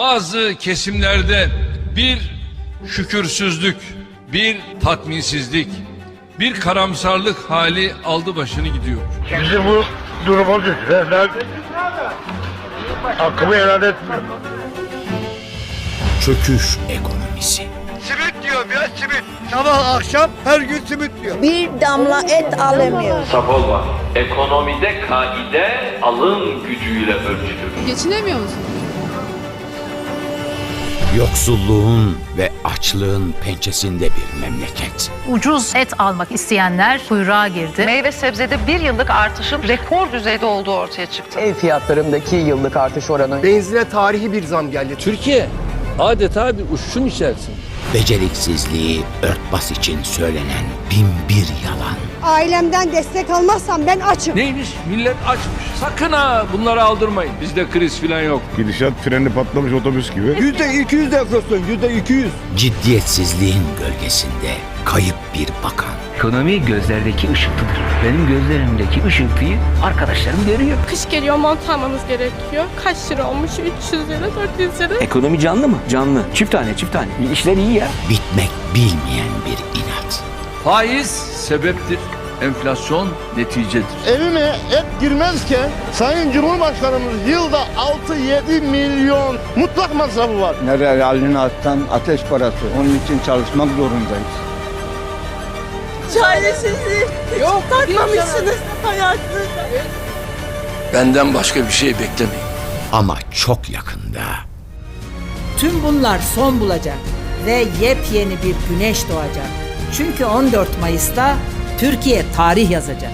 Bazı kesimlerde bir şükürsüzlük, bir tatminsizlik, bir karamsarlık hali aldı başını gidiyor. Bizi bu duruma düşürenler hakkımı helal etmiyor. Çöküş ekonomisi. Simit diyor ya simit. Sabah akşam her gün simit diyor. Bir damla et alamıyor. Sapol Ekonomide kaide alım gücüyle ölçülür. Geçinemiyor musun? Yoksulluğun ve açlığın pençesinde bir memleket. Ucuz et almak isteyenler kuyruğa girdi. Meyve sebzede bir yıllık artışın rekor düzeyde olduğu ortaya çıktı. Ev fiyatlarındaki yıllık artış oranı Benzine tarihi bir zam geldi. Türkiye adeta bir uçuşun içerisinde. Beceriksizliği örtbas için söylenen bin bir yalan. Ailemden destek almazsam ben açım. Neymiş? Millet açmış. Sakın ha bunları aldırmayın. Bizde kriz falan yok. Gidişat freni patlamış otobüs gibi. Yüzde 200 enflasyon, yüzde 200. Ciddiyetsizliğin gölgesinde kayıp bir bakan. ekonomi gözlerdeki ışıltıdır. Benim gözlerimdeki ışıltıyı arkadaşlarım görüyor. Kış geliyor mont almamız gerekiyor. Kaç lira olmuş? 300 lira, 400 lira. Ekonomi canlı mı? Canlı. Çift tane, çift tane. İşler iyi ya. Bitmek bilmeyen bir inat. Faiz sebeptir. Enflasyon neticedir. Evime et girmezken Sayın Cumhurbaşkanımız yılda 6-7 milyon mutlak masrafı var. Nereye halini atsan ateş parası. Onun için çalışmak zorundayız. Çaresizlik. Yok. Takmamışsınız hayatınızda. Benden başka bir şey beklemeyin. Ama çok yakında Tüm bunlar son bulacak ve yepyeni bir güneş doğacak. Çünkü 14 Mayıs'ta Türkiye tarih yazacak.